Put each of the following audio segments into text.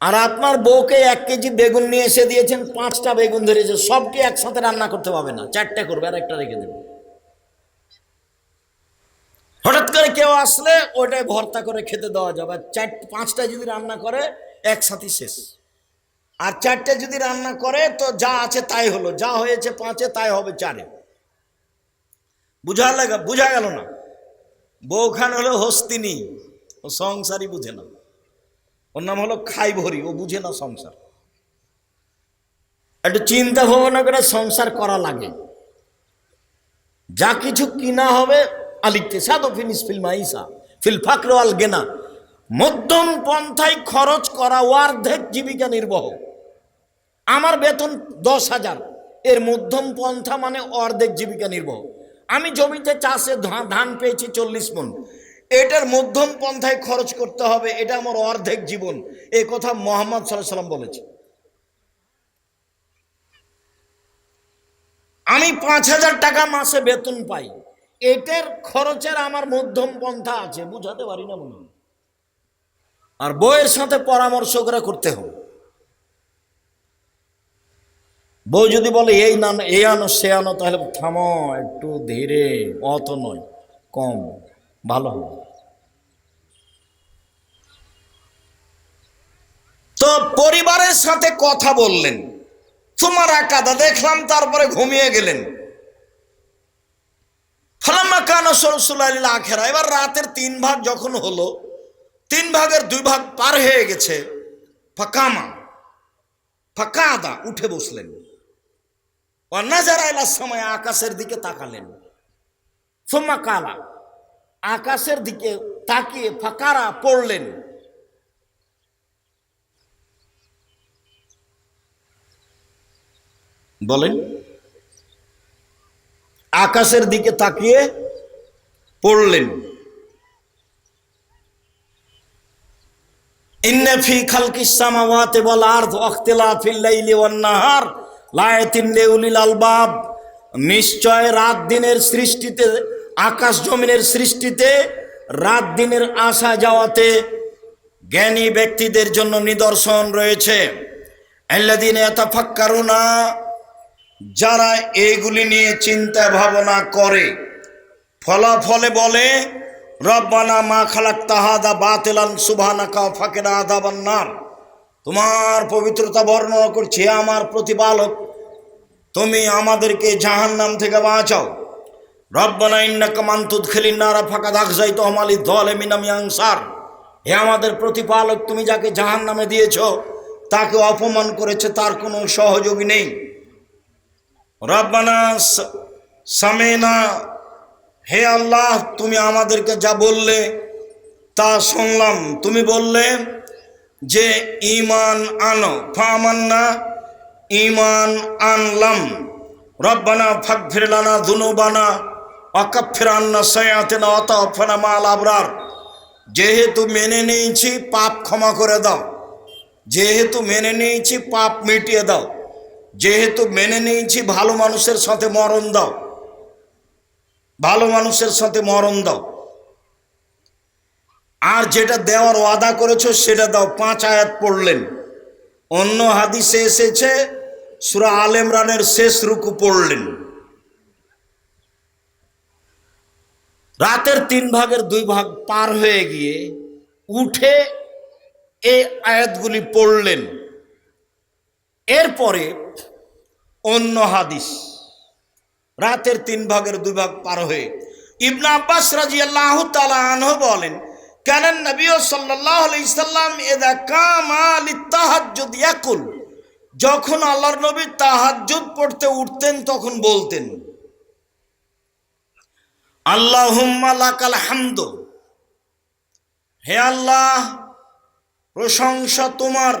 আর আপনার বউকে এক কেজি বেগুন নিয়ে এসে দিয়েছেন, পাঁচটা বেগুন ধরেছে, সবকে একসাথে রান্না করতে পারবে না। চারটে করবে, আর একটা রেখে দেবে। হঠাৎ করে কেউ আসলে ওটাই ভর্তা করে খেতে দেওয়া যাবে। চার, পাঁচটা যদি রান্না করে একসাথে শেষ। আর চারটে যদি রান্না করে, তো যা আছে তাই হলো। যা হয়েছে পাঁচে, তাই হবে চারে। বুঝা লাগা বুঝা গেল না? বউখান হলো হস্তিনী। ও সংসারই বুঝে না। ওর নাম হলো খাই ভরি ও বুঝে না সংসার। একটু চিন্তা ভাবনা করে সংসার করা লাগে। যা কিছু কিনা হবে আলিখতে সাদো ফিনিস ফিল মাইসা, ফিল ফাকর আল গেনা। মধ্যম পন্থায় খরচ করা অর্ধেক জীবিকা নির্বাহ। আমার বেতন দশ হাজার, এর মধ্যম পন্থা মানে অর্ধেক জীবিকা নির্বাহ। আমি জমিতে চাষে ধান পেয়েছি চল্লিশ মন এটার মধ্যম পন্থায় খরচ করতে হবে, এটা আমার অর্ধেক জীবন। এই কথা মোহাম্মদ সাল্লাহ সাল্লাম বলেছে আমি পাঁচ হাজার টাকা মাসে বেতন পাই। এটার খরচের আমার মধ্যম পন্থা আছে, বুঝাতে পারি না মনে আর বইয়ের সাথে পরামর্শ করে করতে হবে। বউ যদি বলে, এই না, এ আনো, সে আনো, তাহলে থামো, একটু ধীরে, অত নয়, কম। ভালো হবে। তো পরিবারের সাথে কথা বললেন। তোমার কাদা দেখলাম, তারপরে ঘুমিয়ে গেলেন। ফালাম্মা কানা সরসুল্লাহ আখেরা। এবার রাতের তিন ভাগ যখন হলো, তিন ভাগের দুই ভাগ পার হয়ে গেছে, ফাঁকামা ফাঁকা আদা উঠে বসলেন। অন্নাজার আইলার সময় আকাশের দিকে তাকালেন। সোম্মা কালা আকাশের দিকে তাকিয়ে ফাঁকারা পড়লেন। বলেন, আকাশের দিকে তাকিয়ে পড়লেন। ইন্না ফি খালকিস সামাওয়াতি ওয়াল আরদ ওয়াখতিলাফিল লাইলি ওয়ান নাহার, লায়াতিন লিউলিল আলবাব, নিশ্চয় রাত দিনের সৃষ্টিতে আকাশ জমিনের সৃষ্টিতে রাত দিনের আসা যাওয়াতে জ্ঞানী ব্যক্তিদের জন্য নিদর্শন রয়েছে। আল্লাদিন এতাফাক্কারুনা যারা এইগুলি নিয়ে চিন্তা ভাবনা করে, ফলাফলে বলে, রব্বানা মা খালাক তাহাদা বাতেলান সুবহানাকা ফাকেনা আদাবান্নার তোমার পবিত্রতা বর্ণনা করছি, আমার প্রতিপালক, তুমি আমাদেরকে জাহান্নাম থেকে বাঁচাও। রব্বানা ইন্নাকা মান্তুদ খেলিনারা ফাঁকা দাগ দল মিনামি আংসার হে আমাদের প্রতিপালক, তুমি যাকে জাহান্নামে দিয়েছ, তাকে অপমান করেছে, তার কোনো সহযোগী নেই। রব্বানা সামেনা, হে আল্লাহ, তুমি আমাদেরকে যা বললে তা শুনলাম। তুমি বললে যে ইমান আনো, ফামান্না ইমান আনলাম। রব্বানা ফাগফির লানা দুনুবানা অকাফির আন্না সয়াতেনা অতফানা মাল আবরার। যেহেতু মেনে নিয়েছি, পাপ ক্ষমা করে দাও। যেহেতু মেনে নিয়েছি, পাপ মিটিয়ে দাও। যেহেতু মেনে নিয়েছি, ভালো মানুষের সাথে মরণ দাও। ভালো মানুষের সাথে মরণ দাও। আর যেটা দেওয়ার ওয়াদা করেছ, সেটা দাও। পাঁচ আয়াত পড়লেন। অন্য হাদিসে এসেছে, সুরা আলেমরানের শেষ রুকু পড়লেন। রাতের তিন ভাগের দুই ভাগ পার হয়ে গিয়ে উঠে এই আয়াতগুলি পড়লেন। এরপরে অন্য হাদিস, রাতের তিন ভাগের দুই ভাগ পার হয়ে। ইবনা আব্বাস রাজি আল্লাহ আনহ বলেন, কেন নবী সাল্লাহ আলাইসাল্লাম এদা কামাল তাহাজ্জুদ ইয়াকুল। যখন আল্লাহর নবী তাহাজ্জুদ পড়তে উঠতেন তখন বলতেন আল্লাহুম্মা লাকাল হামদ। হে আল্লাহ, প্রশংসা তোমার।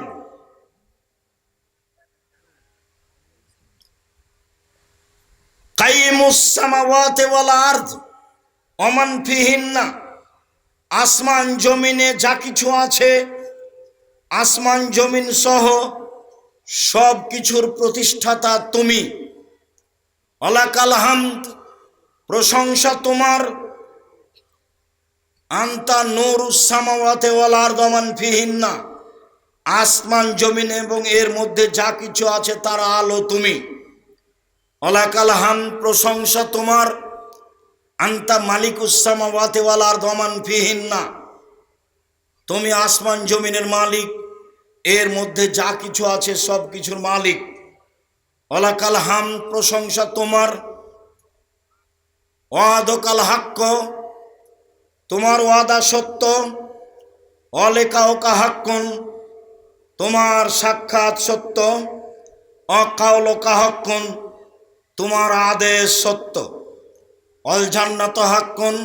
কাইমুস সামাওয়াতি ওয়াল আরদ ফিহিন্না, আসমান জমিনে যা কিছু আছে, আসমান জমিন সহ সব কিছুর প্রতিষ্ঠাতা তুমি। অলাকাল প্রশংসা তোমার। আন্তা নূর সামাওয়াতে ওয়াল আরদ ওমান ফিহিন্না। আসমান, জমিন এবং এর মধ্যে যা কিছু আছে তার আলো তুমি। অলাকাল হান প্রশংসা তোমার। আন্তা মালিক উসামাওয়াতেওয়ালার দমান ফিহিন না তুমি আসমান, জমিনের মালিক। এর মধ্যে যা কিছু আছে সব কিছুর মালিক। অলাকাল হাম, প্রশংসা তোমার। ওয়াদকাল হাক্ক, তোমার ওয়াদা সত্য অলেকা ওকা হাক্কন, তোমার সাক্ষাৎ সত্য, অকাউলকা হাক্কন, তোমার আদেশ সত্য। অল জান্নাত হাক্কুন,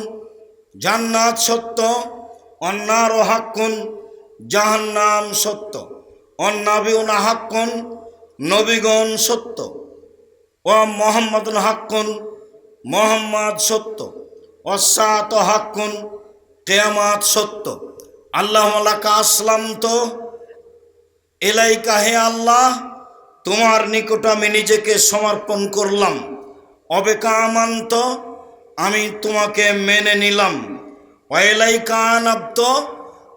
জান্নাত সত্য, অন্নার হাক্কুন, জাহান্নাম সত্য। অন্নাবিউনা হাক্কুন, নবীগণ সত্য। ও মোহাম্মদ হাক্কুন মোহাম্মদ সত্য, অসাত হাক্কুন, কেয়ামাত সত্য। আল্লাহ আল্লাহকে আসলাম তো এলাইকা হে আল্লাহ, তোমার নিকট আমি নিজেকে সমর্পণ করলাম। অবেকামান্ত আমি তোমাকে মেনে নিলাম। অয়েলাইকা আনাব্দ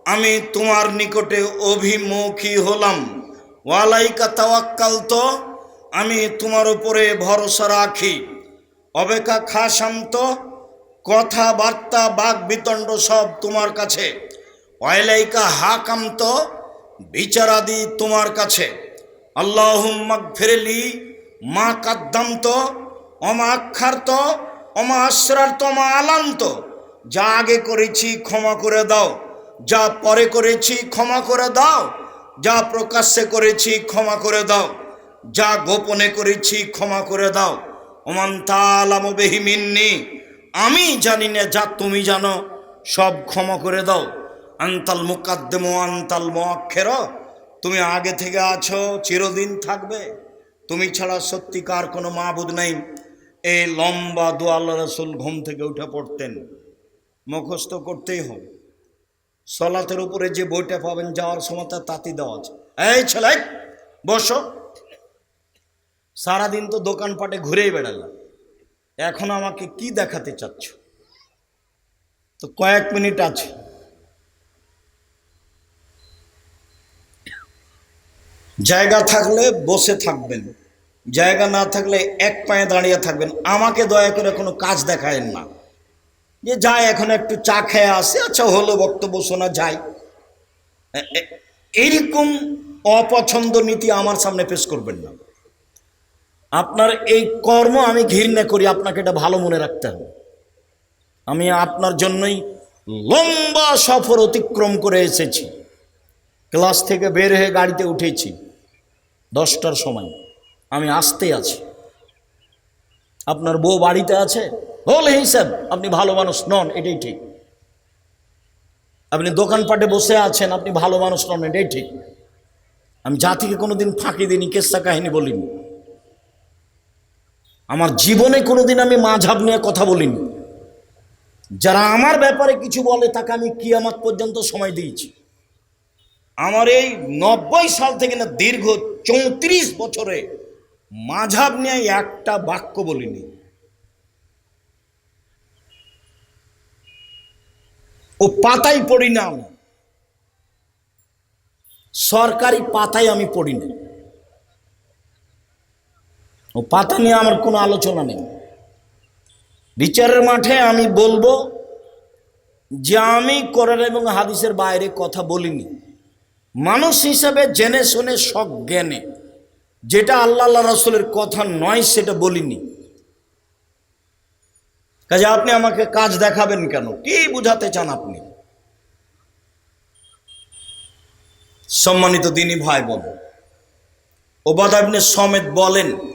আমি তোমার নিকটে অভিমুখী হলাম। ওয়ালাইকা তাওয়াক্কাল তো আমি তোমার উপরে ভরসা রাখি। অবেকা খাসান্ত কথাবার্তা বাক বিতণ্ড সব তোমার কাছে। অয়েলাইকা হাকান্ত বিচারাদি তোমার কাছে। আল্লাহুম্মাক ফেরেলি মা কাদ্দান্ত অমা আক্ষার্ত অমা আশ্রার্ত অমা আলান্ত যা আগে করেছি ক্ষমা করে দাও, যা পরে করেছি ক্ষমা করে দাও, যা প্রকাশ্যে করেছি ক্ষমা করে দাও, যা গোপনে করেছি ক্ষমা করে দাও। ওমান তালাম বেহিমিন্নি আমি জানি না, যা তুমি জানো, সব ক্ষমা করে দাও। আন্তাল মুকাদ্দেম, আন্তাল মোয়াক্ষের তুমি আগে থেকে আছো, চিরদিন থাকবে। তুমি ছাড়া সত্যিকার কোনো মাবুদ নেই। এই লম্বা দু আল্লাহ রসুল ঘুম থেকে উঠে পড়তেন। মুখস্থ করতেই হবে সলাতের উপরে যে বইটা পাবেন, যাওয়ার সময় তাঁতি দেওয়া আছে। এই ছেলে, বসো। সারাদিন তো দোকানপাটে ঘুরেই বেড়ালাম। এখন আমাকে কি দেখাতে চাচ্ছ? তো কয়েক মিনিট আছে। জায়গা থাকলে বসে থাকবেন, জায়গা না থাকলে এক পায়ে দাঁড়িয়ে থাকবেন। আমাকে দয়া করে কোনো কাজ দেখায়েন না। যে যাই, এখন একটু চা খেয়ে আসে। আচ্ছা হলো বক্তব্য শোনা যায় এইরকম অপছন্দ নীতি আমার সামনে পেশ করবেন না। আপনার এই কর্ম আমি ঘৃণা করি, আপনাকে এটা ভালো মনে রাখতে হবে। আমি আপনার জন্যই লম্বা সফর অতিক্রম করে এসেছি। ক্লাস থেকে বের হয়ে গাড়িতে উঠেছি। দশটার সময়। আমি আসতে আছি। আপনার বউ বাড়িতে আছে? হল হিসাব আপনি ভালো মানুষ নন, এটাই ঠিক। আপনি দোকানপাটে বসে আছেন, আপনি ভালো মানুষ নন, এটাই ঠিক। আমি জাতিকে কোনোদিন ফাঁকি দিইনি, কেসা কাহিনী বলিনি। আমার জীবনে কোনোদিন আমি মাঝাব নিয়ে কথা বলিনি। যারা আমার ব্যাপারে কিছু বলে, তাকে আমি কিয়ামত পর্যন্ত সময় দিয়েছি। আমার এই নব্বই সাল থেকে না, দীর্ঘ চৌত্রিশ বছরে মাঝাব নিয়ে একটা বাক্য বলিনি। ও পাতাই পড়ি না আমি। সরকারি পাতায় আমি পড়ি না। ও পাতা নিয়ে আমার কোনো আলোচনা নেই। বিচারের মাঠে আমি বলব যে আমি কোরআন এবং হাদিসের বাইরে কথা বলিনি। মানুষ হিসাবে জেনে শুনে সব জ্ঞানে। যেটা আল্লাহ আল্লাহ রসুলের কথা নয় সেটা বলিনি। কাজে আপনি আমাকে কাজ দেখাবেন কেন? কি বুঝাতে চান আপনি? সম্মানিত দিনী ভাই বোন আপনি সমেত বলেন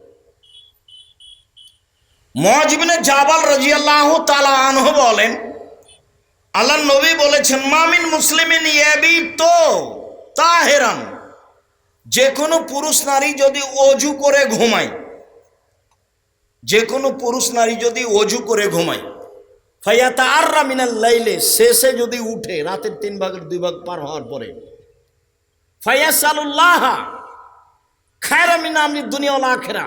মজিবিনে জাবাল রাজিয়াল্লাহ তালা আনহ বলেন, আল্লাহ নবী বলেছেন মামিন মুসলিমিন ইয়াবি তো তাহেরান। যে কোনো পুরুষ নারী যদি অজু করে ঘুমায়, যে কোনো পুরুষ নারী যদি অজু করে ঘুমায় ফাইয়াতা আর রামিনাল লাইলে, শেষে যদি উঠে, রাতের তিন ভাগের দুই ভাগ পার হওয়ার পরে ফাইয়াসালুল্লাহ খায়রা মিনা আমি দুনিয়াওয়ালা আখেরা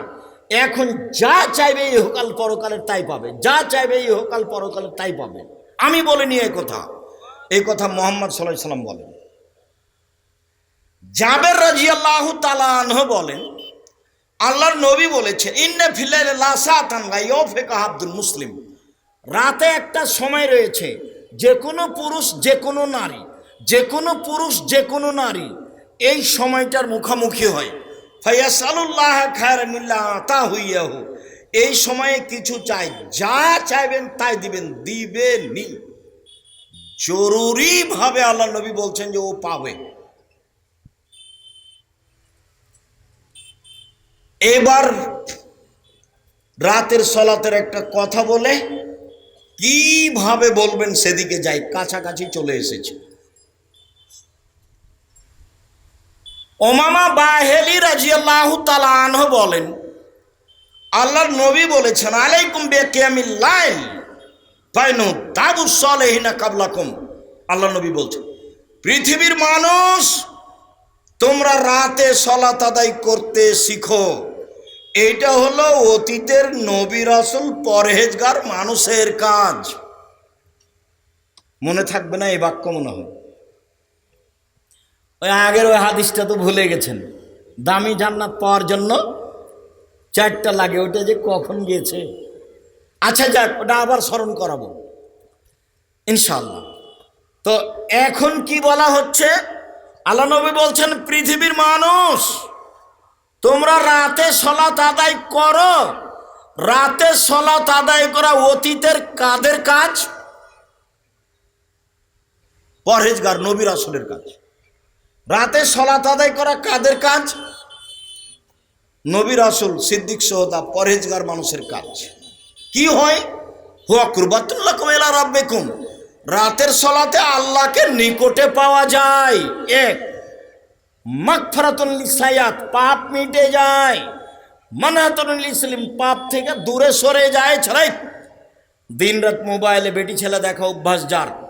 এখন যা চাইবে এই হোকাল পরকালের তাই পাবে। যা চাইবে এই হোকাল পরকালের তাই পাবে। আমি বলিনি এই কথা এই কথা মোহাম্মদ সাল্লাহ সাল্লাম বলেন। জাবের রাজি আল্লাহ তালাহ বলেন, আল্লাহর নবী বলেছেন, ইন্নে ফিলাইল লাসাতান গাইয়ফেকা আব্দুল মুসলিম। রাতে একটা সময় রয়েছে যে কোনো পুরুষ যে কোনো নারী যে কোনো পুরুষ যে কোনো নারী, এই সময়টার মুখামুখি হয়। ফাইয়াসালুল্লাহ খায়রামিল্লাহ তা হইয়াহু। এই সময়ে কিছু চাই, যা চাইবেন তাই দিবেন দিবেনই জরুরিভাবে আল্লাহ নবী বলছেন যে ও পাবে। এবার রাতের সলাতের একটা কথা বলে, কীভাবে বলবেন সেদিকে যাই, কাছাকাছি চলে এসেছে। ওমামা বাহেলি রাজিয়াল্লাহ তালাহ বলেন, আল্লাহর নবী বলেছেন, আলাইকুম কাবলাকুম। আল্লাহ নবী বলছেন, পৃথিবীর মানুষ, তোমরা রাতে সলাত আদায় করতে শিখো। এটা হলো অতীতের নবী রাসুল, পরহেজগার মানুষের কাজ। মনে থাকবে না এই বাক্য মনে হয়। ওই আগের ওই হাদিসটা তো ভুলে গেছেন। দামি জান্নাত পাওয়ার জন্য চারটা লাগে ওটা যে কখন গিয়েছে? আচ্ছা যাক, ওটা আবার স্মরণ করাবো। ইনশাল্লাহ তো এখন কি বলা হচ্ছে? আল্লাহ নবী বলছেন, পৃথিবীর মানুষ, তোমরা রাতে সলাত আদায় করো। রাতে সলাত আদায় করা অতীতের কাদের কাজ? পরহেজগার, নবীর আসলের কাজ। রাতে সলাত আদায় করা কাদের কাজ? নবীর আসল সিদ্দিক সহদা পরহেজগার মানুষের কাজ। কি হয়? হুয়া কুরবাতুল্লাহ কুমেলা রাব্বেকুম। রাতের সলাতে আল্লাহকে নিকটে পাওয়া যায়। এক মাগফারাতুল সায়াত পাপ মিটে যায়। মানাতুল ইসলিম পাপ থেকে দূরে সরে যায়। ছাড়াই। দিন রাত মোবাইলে বেটি ছেলে দেখা অভ্যাস যার।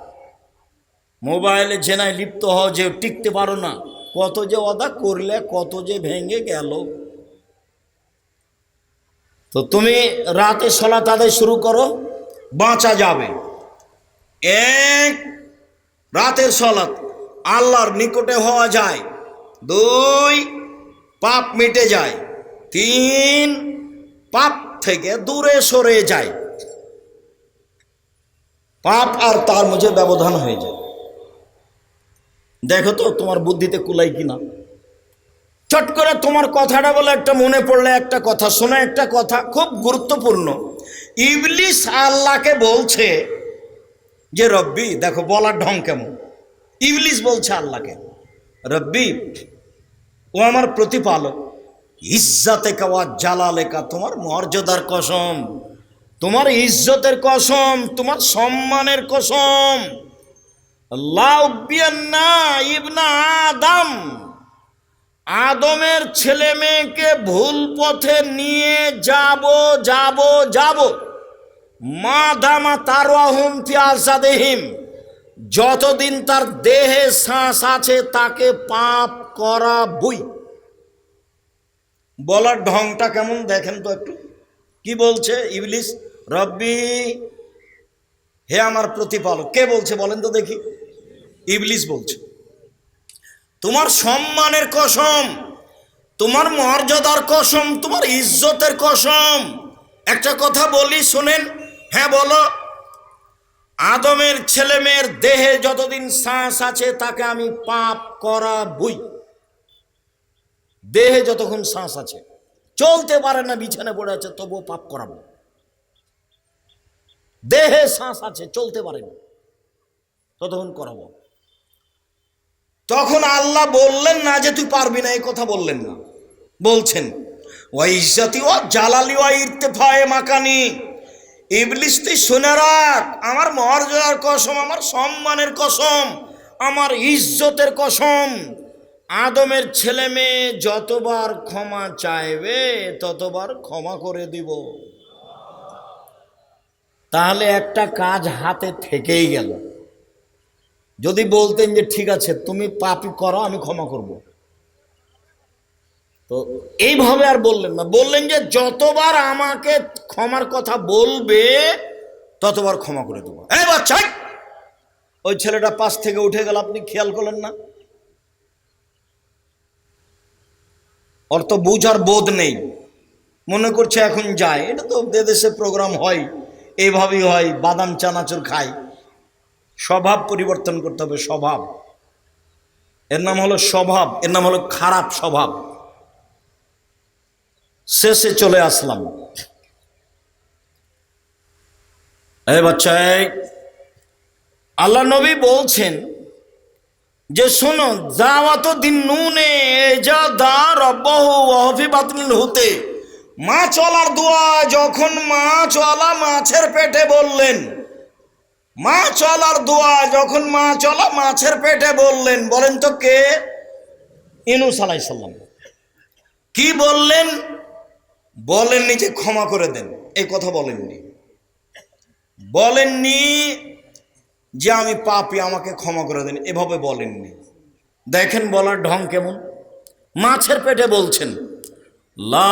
মোবাইলে জেনায় লিপ্ত হও, যে টিকতে পারো না। কত যে অদা করলে, কত যে ভেঙে গেল। তো তুমি রাতে সলা আদায় শুরু করো, বাঁচা যাবে। এক, রাতের সলাত আল্লাহর নিকটে হওয়া যায়। দুই, পাপ মিটে যায়। তিন, পাপ থেকে দূরে সরে যায়। পাপ আর তার মধ্যে ব্যবধান হয়ে যায়। দেখো তো তোমার বুদ্ধিতে কুলাই কিনা। চট করে তোমার কথাটা বলে একটা মনে পড়লে একটা কথা, শোনা একটা কথা, খুব গুরুত্বপূর্ণ। ইবলিস আল্লাহকে বলছে যে, রব্বি, দেখো বলার ঢং কেমন? ইবলিস বলছে আল্লাহকে, রব্বি, ও আমার প্রতিপালক, ইজ্জাতে কাওয়া জালালেকা তোমার মর্যাদার কসম, তোমার ইজ্জতের কসম, তোমার সম্মানের কসম। ইবনা আদম। আদমের ছেলে মেয়েকে ভুল পথে নিয়ে যাব যাব যাব। মা দামা তার দেহিম যতদিন তার দেহে শ্বাস আছে, তাকে পাপ করা বই। বলার ঢংটা কেমন দেখেন তো একটু। কি বলছে ইবলিস? রব্বি, হে আমার প্রতিপালক। কে বলছে বলেন তো দেখি। ইবলিস বলছে, তোমার সম্মানের কসম, তোমার মর্যাদার কসম, তোমার ইজ্জতের কসম। একটা কথা বলি, শোনেন হ্যাঁ বলো। আদমের ছেলে মেয়ের দেহে যতদিন শ্বাস আছে, তাকে আমি পাপ করা বই। দেহে যতক্ষণ শ্বাস আছে, চলতে পারে না, বিছানে পড়ে আছে, তবুও পাপ করাবো। দেহে শ্বাস আছে, চলতে পারে না, ততক্ষণ করাবো। তখন আল্লাহ বললেন না যে তুই পারবি না, এই কথা বললেন না। বলছেন, ওয়াইজাতি ও জালালি ওয়া ইরতেফায়ে মাকানি। ইবলিস তুই শুনে রাখ, আমার মর্যাদার কসম, আমার সম্মানের কসম, আমার ইজ্জতের কসম। আদমের ছেলে মেয়ে যতবার ক্ষমা চাইবে, ততবার ক্ষমা করে দিব। তাহলে একটা কাজ হাতে থেকেই গেল। যদি বলতেন যে, ঠিক আছে, তুমি পাপি করো, আমি ক্ষমা করব। তো এইভাবে আর বললেন না। বললেন যে, যতবার আমাকে ক্ষমার কথা বলবে, ততবার ক্ষমা করে দেবো। এই বাচ্চা, ওই ছেলেটা পাশ থেকে উঠে গেল, আপনি খেয়াল করলেন না? ওর তো বুঝার বোধ নেই। মনে করছে এখন যায়। এটা তো দেশে প্রোগ্রাম হয়। এইভাবেই হয়, বাদাম, চানাচুর খায়। স্বভাব পরিবর্তন করতে হবে স্বভাব। এর নাম হলো স্বভাব এর নাম হলো খারাপ স্বভাব। শেষে চলে আসলাম। এই বাচ্চা এই, আল্লাহ নবী বলছেন যে শোনো যাওয়াত দিন নুনে যা দা রব্বাহু বাতিল হতে। মাছওয়ালার দোয়া যখন মাছওয়ালা মাছের পেটে বললেন মাছওয়ালার দোয়া, যখন মা চলা, মাছের পেটে বললেন, বলেন তো কে? ইনুস আলাইসাল্লাম কি বললেন? বলেননি যে ক্ষমা করে দেন, এই কথা বলেননি। বলেননি যে আমি পাপি, আমাকে ক্ষমা করে দেন, এভাবে বলেননি। দেখেন বলার ঢং কেমন। মাছের পেটে বলছেন, লা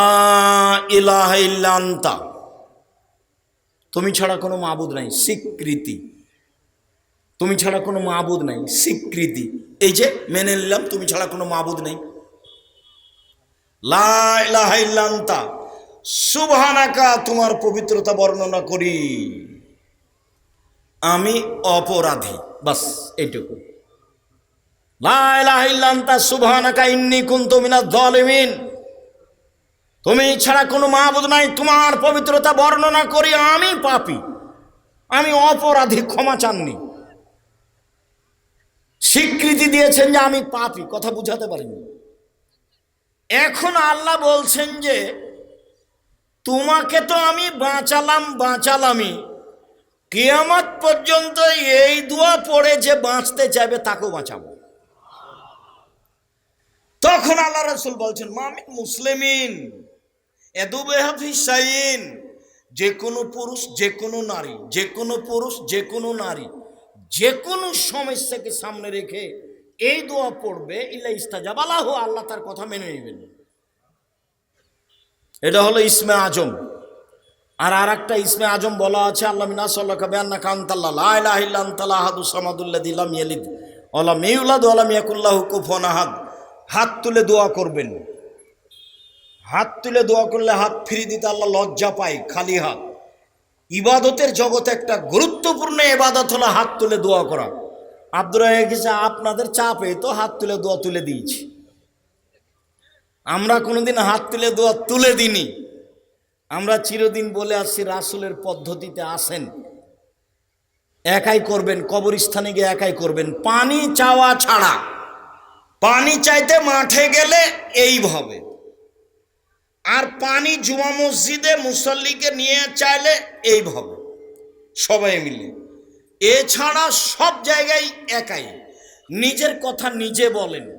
তুমি ছাড়া কোনো মাবুদ নাই, স্বীকৃতি। তুমি ছাড়া কোনো মাবুদ নাই, স্বীকৃতি। এই যে মেনে নিলাম, তুমি ছাড়া কোনো মাবুদ নেই। লা ইলাহা ইল্লা আনতা। তোমার পবিত্রতা বর্ণনা করি। আমি অপরাধী, বাস এইটুকু। সুবহানাকা, ইন্নি কুনতু মিনাজ জালিমিন তুমি ছাড়া কোনো মাহবুদ নাই, তোমার পবিত্রতা বর্ণনা করি, আমি পাপি। আমি অপরাধী, ক্ষমা চাননি। স্বীকৃতি দিয়েছেন যে আমি পাপি, কথা বুঝাতে পারিনি। এখন আল্লাহ বলছেন যে, তোমাকে তো আমি বাঁচালাম, বাঁচালামই। কিয়ামত পর্যন্ত এই দোয়া পড়ে যে বাঁচতে চাইবে, তাকেও বাঁচাবো। তখন আল্লাহ রসুল বলছেন মামিন মুসলিমিন যে কোনো পুরুষ, যে কোনো নারী, যে কোনো পুরুষ, যে কোনো নারী যে কোনো সমস্যাকে সামনে রেখে এই দোয়া পড়বে, ইল্লা ইস্তাজাব আল্লাহ আল্লাহ তার কথা মেনে নেবেন। এটা হলো ইসমে আজম। আর আর একটা ইসমে আজম বলা আছে, আল্লাহ হাত তুলে দোয়া করবেন। হাত তুলে দোয়া করলে হাত ফিরিয়ে দিতে আল্লাহ লজ্জা পায়, খালি হাত। ইবাদতের জগতে একটা গুরুত্বপূর্ণ এবাদত হলো হাত তুলে দোয়া করা। আব্দুর গেছে আপনাদের চাপে তো হাত তুলে দোয়া তুলে দিয়েছি। আমরা কোনোদিন হাত তুলে দোয়া তুলে দিনি আমরা চিরদিন বলে আসছি, রাসুলের পদ্ধতিতে আসেন। একাই করবেন, কবরস্থানে গিয়ে একাই করবেন। পানি চাওয়া ছাড়া, পানি চাইতে মাঠে গেলে এইভাবে আর পানি জুমা মসজিদে মুসল্লিকে নিয়ে চাইলে এইভাবে সবাই মিলে। এছাড়া সব জায়গায় একাই। নিজের কথা নিজে বলেন।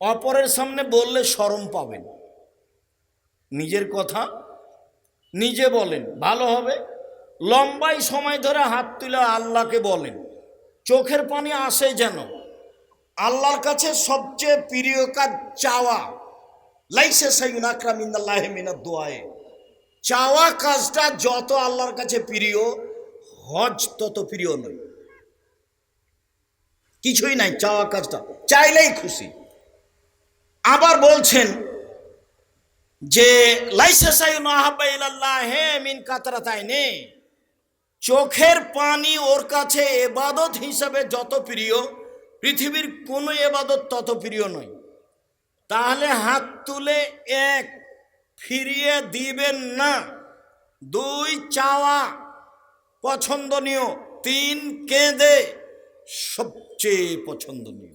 অপরের সামনে বললে শরম পাবেন। নিজের কথা নিজে বলেন। ভালো হবে। লম্বাই সময় ধরে হাত তুলে আল্লাহকে বলেন। চোখের পানি আসে যেন। আল্লাহর কাছে সবচেয়ে প্রিয় কাজ চাওয়া। লাইসে সাইন আকরামিন্দাল্লাহ মিনাদ দোয়ায়ে। চাওয়া কাজটা যত আল্লাহর কাছে প্রিয়, হজ তত প্রিয় নয়। কিছুই নাই চাওয়া কাজটা, চাইলেই খুশি। আবার বলছেন যে চোখের পানি ওর কাছে এবাদত হিসাবে যত প্রিয়, পৃথিবীর কোনো এবাদত তত প্রিয় নয়। তাহলে হাত তুলে এক ফিরিয়ে দিবেন না। দুই চাওয়া পছন্দনীয়। তিন কেঁদে সবচেয়ে পছন্দনীয়।